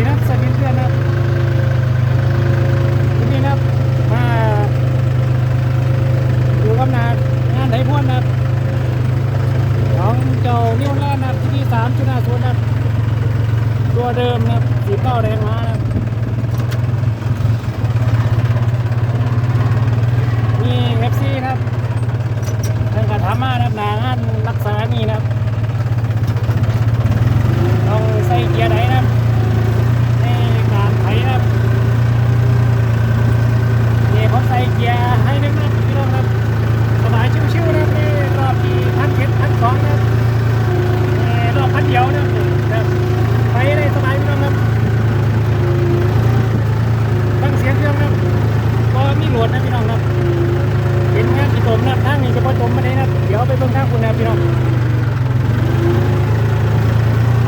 ดีนะสวัสดีเพื่อนนะครับวันนี้นะครับมาอยู่กับนางานไหนพ่วนนะครับของเจ้านิวแลนด์นะครับที่สามจุดห้าศูนย์นะครับตัวเดิมนะครับสีเก้าแดงมานะครับมีเอฟซีนะครับทางการทำมานะครับหนางานรักษานี่นะครับต้องใส่เกียร์ไหนนะครับ ในการไถนะครับนี่ผมใส่เกียร์ให้นึงนะครับพี่น้องครับสบายชิวๆนะครับนี่รอบที่พันเจ็ดพันสองนะครับนี่รอบพันเดียวนะครับนี่นะครับไปได้สบายพี่น้องครับฟังเสียงเครื่องนะครับก็มีโหลดนะพี่น้องครับเห็นงานกี่ตมนะครับทางนี้จะพอจมมาได้นะครับเดี๋ยวไปเบิ่งทางคุณนะครับพี่น้อง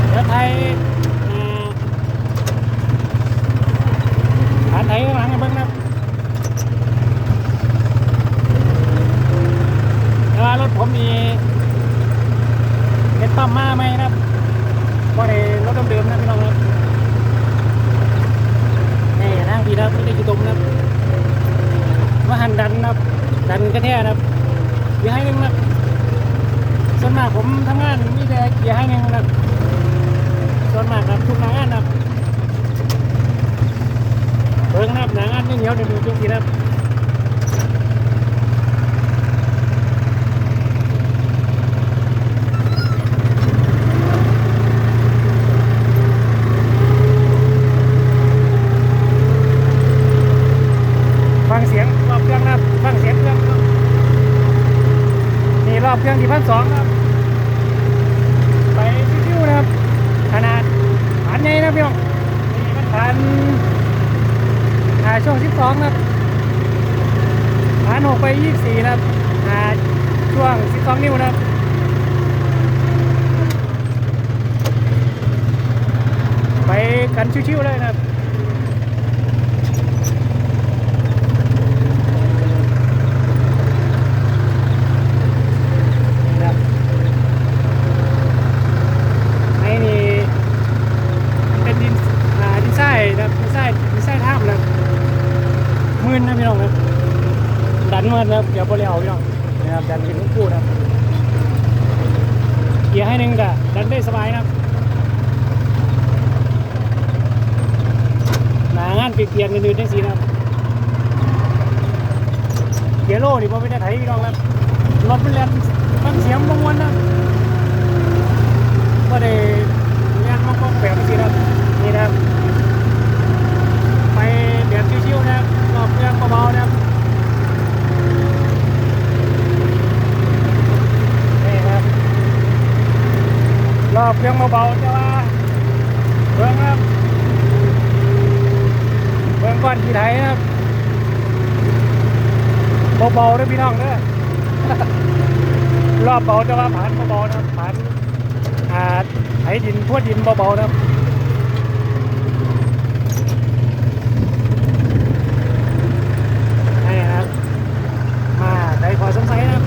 เดี๋ยวไทยอ่า ฐานไถข้างหลังให้เบิ่งนะครับแต่ว่ารถผมมีเป็นปั๊มมาไหมนะครับก็ได้รถเดิมๆนะพี่น้องครับนี่ทางพี่นะครับไม่ได้กี่ตมนะครับว่าหันดันนะครับ ดันกันแน่นะครับเกียร์ให้หนึ่งนะส่วนมากผมทำงานมีแต่เกียร์ให้หนึ่งนะส่วนมากครับทุกงานนะเบิ่งนับหนังอันนี่เหนียวเดี๋ยวดูจุกทีนะครับฟังเสียงรอบเครื่องนะครับฟังเสียงเครื่องครับนี่รอบเครื่องที่พันสองครับ ไปชิวๆนะครับ ขนาด ฐานใหญ่นะพี่น้องผ่านหาช่วงที่สองครับหาหกไปยี่สี่นะครับหาช่วงสิบสองนิ้วนะครับไปกันชิวๆเลยนะครับนะครับไอ้นี่ เป็นดินอ่าดินทรายนะครับดินทรายดินทรายท่ามนะครับมืนนะพี่น้องครับดั นมืนนะครับเดี๋ยวบริเอาพี่น้องนะครับดันเป็นลูกคู่นะเกียร์ให้หนึ่งกะดันได้สบายนะหนางานเปลี่ยนกๆอื่นได้สีนะเกียร์โล่นี่พอไม่ได้ไถพี่น้องครับรถมันแล่นฟังเสียงบางวันนะก็ได้งานมันก็แบบนี้นะครับนี่นะครับ ไปแบบชิวๆนะครับรอบเครื่องเบาๆนะครับนี่ครับรอบ เครื่องเบาๆจะว่าเบิ้งครับเบิ้งก้อนขี่ไถนะครับเบาๆด้วยพี่น้องเด้อรอบเบาจะว่าผ่านเบาๆนะผ่านอ่าไถดินทั่วดินเบาๆนะครับ นี่ครับ มาได้ขอสงสัยนะครับ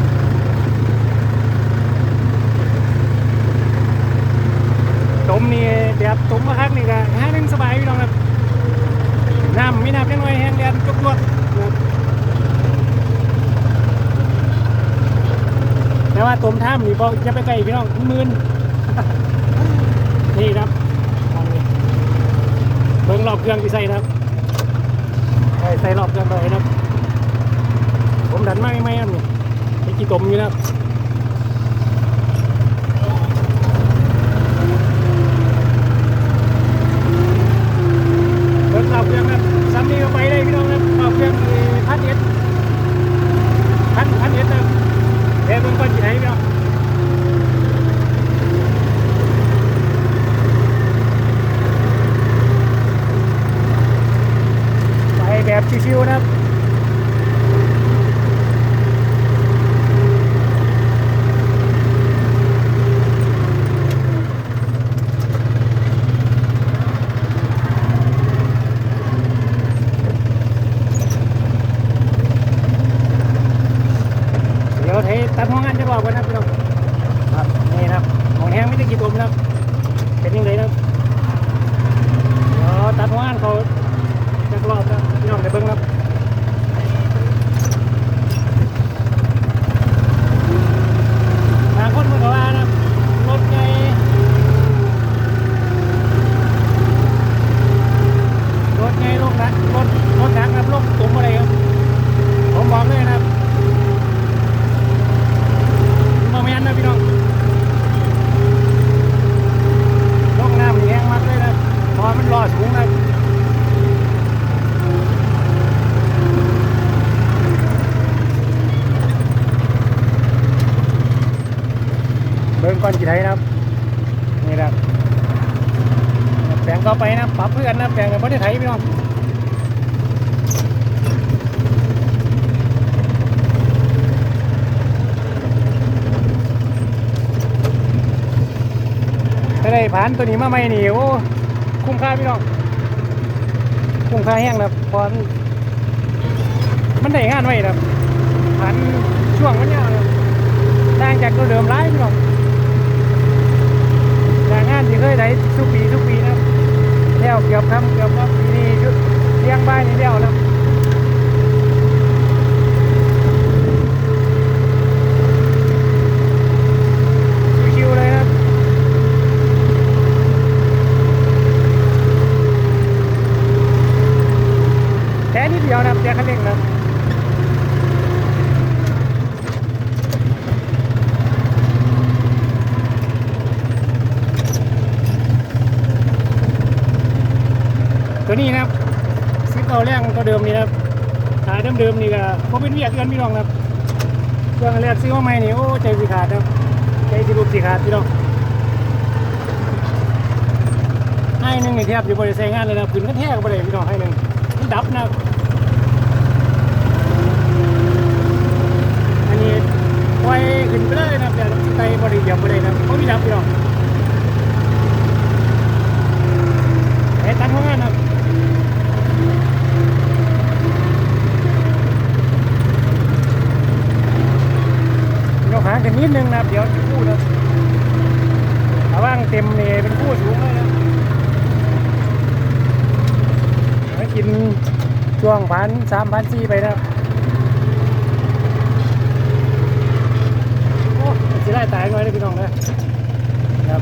ตม นี่แบบตมมาคักนี่ก็ห้าหนึ่งสบายพี่น้องครับน้ำมีน้ำจังหน่อยแห้งแดนจุกจวดนะครับแต่ว่าตุ้มท่ามนี่บอกจะไปไกลพี่น้องมื่นนี่ครับเบิ้งรอบเครื่องที่ใส่นะครับใส่ใส่รอบเครื่องไปนะครับผมดันไม่ไม่ครับนี่มีกี่ตมอยู่นะครับเปิดข่าวเครื่องนะซ้ำนี่ก็ไปได้พี่น้องนะข่าวเครื่องมีพันเอ็ดพันพันเอ็ดนะเดี๋ยวมันก็จีไหนพี่น้องไป แบบชิวๆนะครับ เดี๋ยวเทตัดห้องงานจะบอกกันนะครับพี่น้องครับนี่นะครับของแห้งไม่ได้กี่ตัวนะครับเป็นยังไงนะครับเดี๋ยว งต่อไปนะปรับเพื่อนนะแปลงกับประเทศไทยพี่น้องถ้าได้ผ่านตัวนี้มาใหม่หนีโอ้คุ้มค่าพี่น้องคุ้มค่าแห้งนะพรมันมันได้งานไว้นะผ่านช่วงมันยาวนะต่างจากตัวเดิมร้ายพี่น้องจากงานที่เคยได้ทุกปีทุกปีนะครับ แล้ว เกือบครับเกือบว่าปีนี้ชุดเลี้ยงบ้านนี่แล้วนะชิวๆเลยนะแต่นิดเดียวนะแต่คันเร่งนะ นี้นะครับซิปเอาแรงตัวเดิมนี่นะครับขาเดิมๆนี่ก็พอเป็นเวียกเกินพี่น้องนะครับเครื่องแรกซื้อมาใหม่นี่โอ้ใจสิขาดนะครับใจสิบุกสิขาดพี่น้องให้หนึ่งนี่แทบอยู่บริษัทงานเลยนะขึ้นก็แทกบริษัทพี่น้องให้หนึ่งมันดับนะอันนี้ปล่อยขึ้นไปเลยนะแต่ไตบริเดียวบริษัทนะเพราะมีดับพี่น้องไอ้ตันของงานนะครับ ยกหางกันนิดนึงนะครับเดี๋ยวจะคู่นะถ้าว่างเต็ม ไม่กินช่วงพันสามพันสี่ไปนะครับโอ้สิได้ตายหน่อยเลยพี่น้องนะครับ